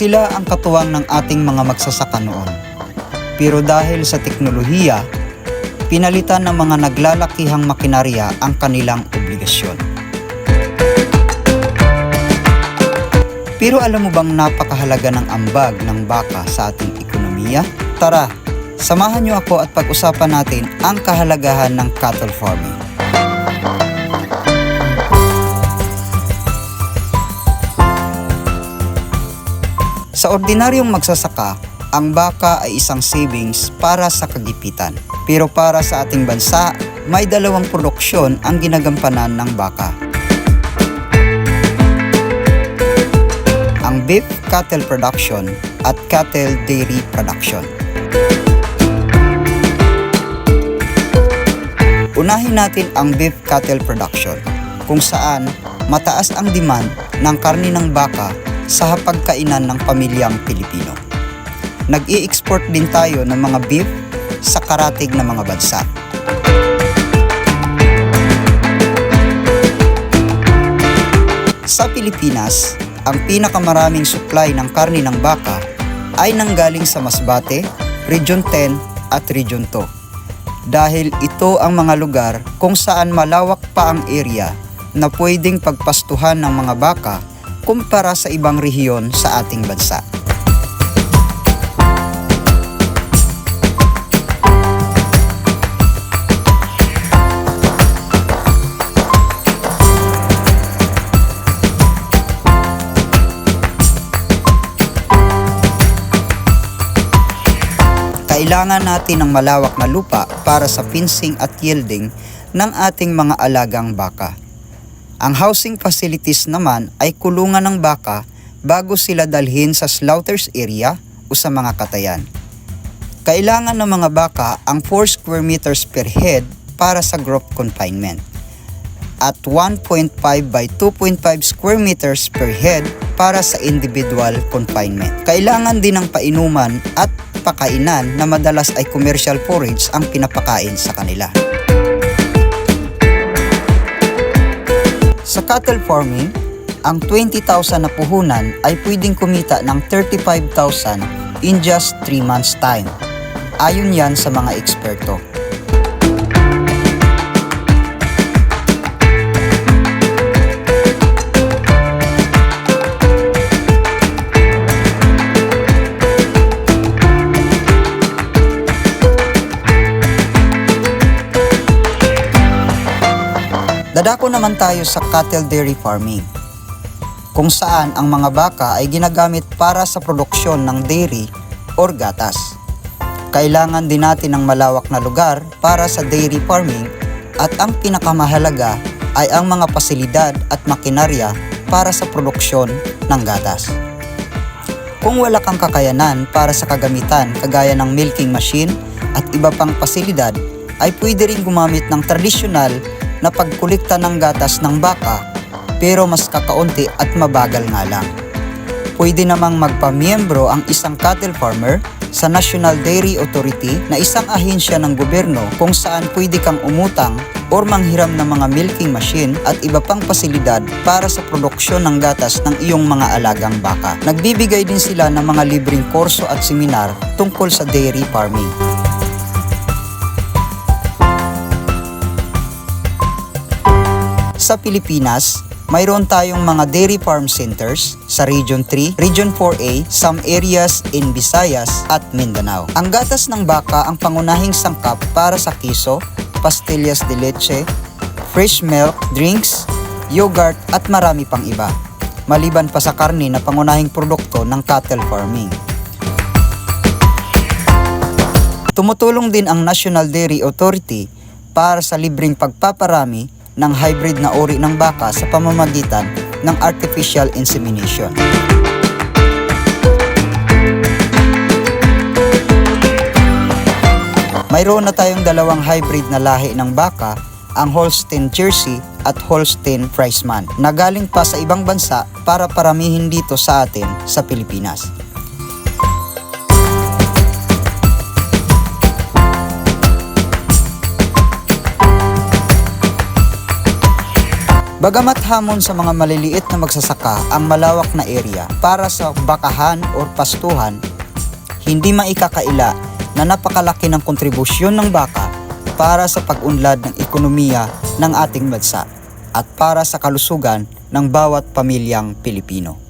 Sila ang katuwang ng ating mga magsasaka noon. Pero dahil sa teknolohiya, pinalitan ng mga naglalakihang makinarya ang kanilang obligasyon. Pero alam mo bang napakahalaga ng ambag ng baka sa ating ekonomiya? Tara, samahan niyo ako at pag-usapan natin ang kahalagahan ng cattle farming. Sa ordinaryong magsasaka, ang baka ay isang savings para sa kagipitan. Pero para sa ating bansa, may dalawang produksyon ang ginagampanan ng baka. Ang beef cattle production at cattle dairy production. Unahin natin ang beef cattle production, kung saan mataas ang demand ng karni ng baka sa hapagkainan ng pamilyang Pilipino. Nag-i-export din tayo ng mga beef sa karatig na mga bansa. Sa Pilipinas, ang pinakamaraming supply ng karni ng baka ay nanggaling sa Masbate, Region 10 at Region 2. Dahil ito ang mga lugar kung saan malawak pa ang area na pwedeng pagpastuhan ng mga baka kumpara sa ibang rehiyon sa ating bansa. Kailangan natin ng malawak na lupa para sa fencing at yielding ng ating mga alagang baka. Ang housing facilities naman ay kulungan ng baka bago sila dalhin sa slaughters area o sa mga katayan. Kailangan ng mga baka ang 4 square meters per head para sa group confinement at 1.5 by 2.5 square meters per head para sa individual confinement. Kailangan din ng painuman at pakainan na madalas ay commercial forage ang pinapakain sa kanila. Sa cattle farming, ang 20,000 na puhunan ay pwedeng kumita ng 35,000 in just 3 months time. Ayon yan sa mga eksperto. Dadako naman tayo sa cattle dairy farming, kung saan ang mga baka ay ginagamit para sa produksyon ng dairy or gatas. Kailangan din natin ng malawak na lugar para sa dairy farming at ang pinakamahalaga ay ang mga pasilidad at makinarya para sa produksyon ng gatas. Kung wala kang kakayanan para sa kagamitan kagaya ng milking machine at iba pang pasilidad, ay pwede rin gumamit ng tradisyonal na pagkulikta ng gatas ng baka pero mas kakaunti at mabagal nga lang. Pwede namang magpamiyembro ang isang cattle farmer sa National Dairy Authority na isang ahensya ng gobyerno kung saan pwede kang umutang or manghiram ng mga milking machine at iba pang pasilidad para sa produksyon ng gatas ng iyong mga alagang baka. Nagbibigay din sila ng mga libreng kurso at seminar tungkol sa dairy farming. Sa Pilipinas, mayroon tayong mga dairy farm centers sa Region 3, Region 4A, some areas in Visayas at Mindanao. Ang gatas ng baka ang pangunahing sangkap para sa kiso, pastillas de leche, fresh milk, drinks, yogurt at marami pang iba. Maliban pa sa karne na pangunahing produkto ng cattle farming. Tumutulong din ang National Dairy Authority para sa libreng pagpaparami ng hybrid na uri ng baka sa pamamagitan ng artificial insemination. Mayroon na tayong dalawang hybrid na lahi ng baka, ang Holstein Jersey at Holstein Friesman na galing pa sa ibang bansa para paramihin dito sa atin sa Pilipinas. Bagamat hamon sa mga maliliit na magsasaka ang malawak na area para sa bakahan o pastuhan, hindi maikakaila na napakalaki ng kontribusyon ng baka para sa pag-unlad ng ekonomiya ng ating bansa at para sa kalusugan ng bawat pamilyang Pilipino.